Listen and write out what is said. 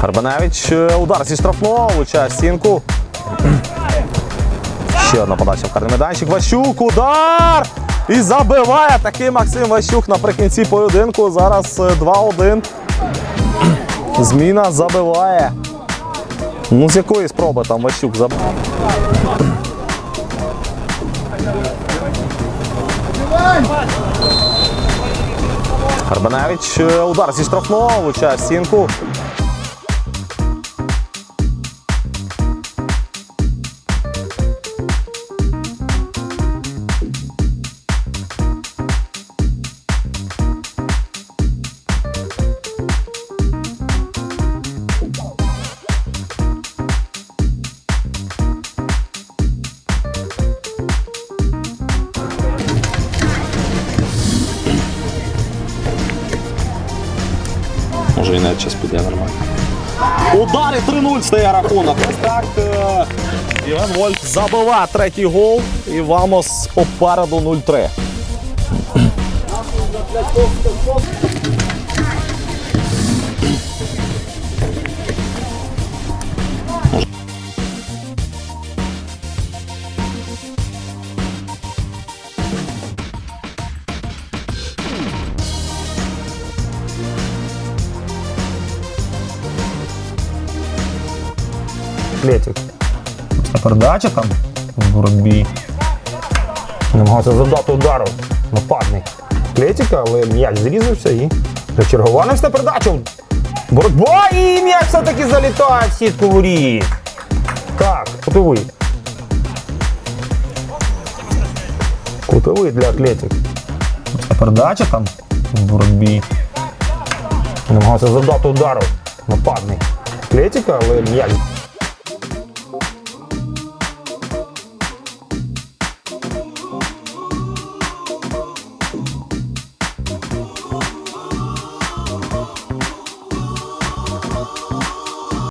Гарбаневич. Е, удар зі штрафного, влучає стінку. Ще одна подача в карний майданчик. Ващук. Удар! І забиває такий Максим Ващук наприкінці поєдинку. Зараз е, 2-1. Зміна забиває. Ну, з якої спроби там Ващук забиває. Гарбаневич, е, удар зі штрафного, влучає в стінку. Може і навіть час піде нормально. Удари і 3-0 стає рахунок. Ось так. е, Євген Вольф забиває третій гол. І Вамос попереду 0-3. Атлетик. Передача там в боротьбі. Намагався завдати удару. Нападник. Атлетика, але м'яч зрізався і зачергований на передачу. Боротьба і м'яч все-таки залітає в сітку воріт. Так, кутовий. Кутовий для Атлетик. Передача там в боротьбі. Намагався завдати удару. Нападник. Атлетика, але м'яч